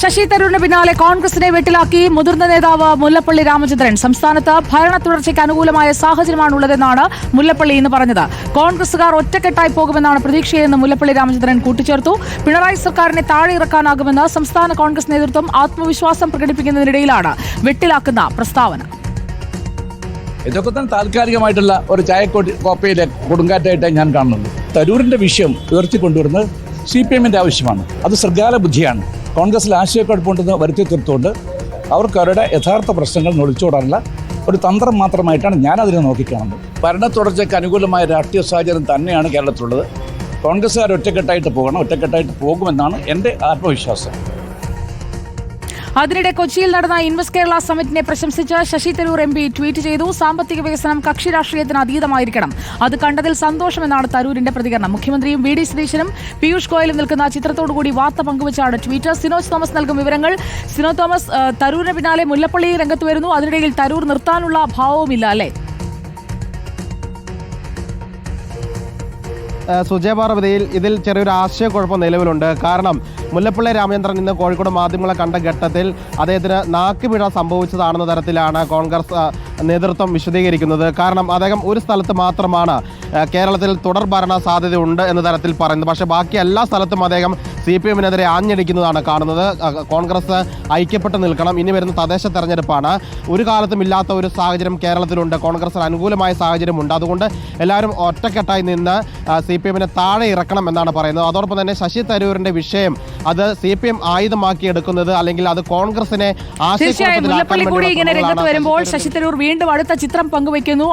ശശി തരൂരിന് പിന്നാലെ കോൺഗ്രസിനെ വെട്ടിലാക്കി മുതിർന്ന നേതാവ് മുല്ലപ്പള്ളി രാമചന്ദ്രൻ. സംസ്ഥാനത്ത് ഭരണ തുടർച്ചയ്ക്ക് അനുകൂലമായ സാഹചര്യമാണുള്ളതെന്നാണ് മുല്ലപ്പള്ളി ഇന്ന് പറഞ്ഞത്. കോൺഗ്രസുകാർ ഒറ്റക്കെട്ടായി പോകുമെന്നാണ് പ്രതീക്ഷയെന്ന് മുല്ലപ്പള്ളി രാമചന്ദ്രൻ കൂട്ടിച്ചേർത്തു. പിണറായി സർക്കാരിനെ താഴെ ഇറക്കാനാകുമെന്ന് സംസ്ഥാന കോൺഗ്രസ് നേതൃത്വം ആത്മവിശ്വാസം പ്രകടിപ്പിക്കുന്നതിനിടയിലാണ് വെട്ടിലാക്കുന്ന പ്രസ്താവന. ഇതൊക്കെ തന്നെ താൽക്കാലികമായിട്ടുള്ള ഒരു ചായക്കോട്ടി കോപ്പയിലെ കൊടുങ്കാറ്റായിട്ട് ഞാൻ കാണുന്നുള്ളൂ തരൂരിന്റെ വിഷയം ഉയർത്തിക്കൊണ്ടുവരുന്നത് സി പി എമ്മിന്റെ ആവശ്യമാണ്. അത് സർഗാല ബുദ്ധിയാണ്. കോൺഗ്രസിൽ ആശയക്കുഴപ്പമുണ്ടെന്ന് വരുത്തി തീർത്തുകൊണ്ട് അവർക്ക് അവരുടെ യഥാർത്ഥ പ്രശ്നങ്ങൾ നൊളിച്ചോടാനുള്ള ഒരു തന്ത്രം മാത്രമായിട്ടാണ് ഞാനതിനെ നോക്കിക്കാണുന്നത്. ഭരണ തുടർച്ചയ്ക്ക് അനുകൂലമായ രാഷ്ട്രീയ സാഹചര്യം തന്നെയാണ് കേരളത്തിലുള്ളത്. കോൺഗ്രസ്സുകാർ ഒറ്റക്കെട്ടായിട്ട് പോകണം ഒറ്റക്കെട്ടായിട്ട് പോകുമെന്നാണ് എന്റെ ആത്മവിശ്വാസം. അതിനിടെ കൊച്ചിയിൽ നടന്ന ഇൻവെസ്റ്റ് കേരള സമിറ്റിനെ പ്രശംസിച്ച് Shashi Tharoor M P tweet ചെയ്തു. സാമ്പത്തിക വികസനം കക്ഷി രാഷ്ട്രീയത്തിന് അതീതമായിരിക്കണം. അത് കണ്ടതിൽ സന്തോഷമെന്നാണ് തരൂരിന്റെ പ്രതികരണം. മുഖ്യമന്ത്രിയും വി ഡി സതീശനും പീയൂഷ് ഗോയലും നിൽക്കുന്ന ചിത്രത്തോടുകൂടി വാർത്ത പങ്കുവച്ചാണ് ട്വീറ്റ് സിനോജ് തോമസ് നൽകും വിവരങ്ങൾ. സിനോ തോമസ് തരൂരിന് പിന്നാലെ മുല്ലപ്പള്ളി രംഗത്ത് വരുന്നു. അതിനിടയിൽ തരൂർ നിർത്താനുള്ള ഭാവവുമില്ല അല്ലേ? സുജയപാർവതിയിൽ ഇതിൽ ചെറിയൊരു ആശയക്കുഴപ്പം നിലവിലുണ്ട്. കാരണം മുല്ലപ്പള്ളി രാമചന്ദ്രൻ ഇന്ന് കോഴിക്കോട് മാധ്യമങ്ങളെ കണ്ട ഘട്ടത്തിൽ അദ്ദേഹത്തിന് നാക്കുപിഴ സംഭവിച്ചതാണെന്ന തരത്തിലാണ് കോൺഗ്രസ് നേതൃത്വം വിശദീകരിക്കുന്നത്. കാരണം അദ്ദേഹം ഒരു സ്ഥലത്ത് മാത്രമാണ് കേരളത്തിൽ തുടർ ഭരണ സാധ്യതയുണ്ട് എന്ന തരത്തിൽ പറയുന്നത്. പക്ഷേ ബാക്കി എല്ലാ സ്ഥലത്തും അദ്ദേഹം സി പി എമ്മിനെതിരെ ആഞ്ഞടിക്കുന്നതാണ് കാണുന്നത്. കോൺഗ്രസ് ഐക്യപ്പെട്ട് നിൽക്കണം. ഇനി വരുന്ന തദ്ദേശ തെരഞ്ഞെടുപ്പാണ്. ഒരു കാലത്തും ഇല്ലാത്ത ഒരു സാഹചര്യം കേരളത്തിലുണ്ട്. കോൺഗ്രസിന് അനുകൂലമായ സാഹചര്യമുണ്ട്. അതുകൊണ്ട് എല്ലാവരും ഒറ്റക്കെട്ടായി നിന്ന് സി പി എമ്മിനെ താഴെ ഇറക്കണം എന്നാണ് പറയുന്നത്. അതോടൊപ്പം തന്നെ ശശി തരൂരിന്റെ വിഷയം അത് സി പി എം ആയുധമാക്കി എടുക്കുന്നത് അല്ലെങ്കിൽ അത് കോൺഗ്രസിനെ ആശയം ആശയക്കുഴപ്പത്തിലാക്കാൻ വരുമ്പോൾ ശശി തരൂർ വീണ്ടും അടുത്ത ചിത്രം പങ്കുവയ്ക്കുന്നു.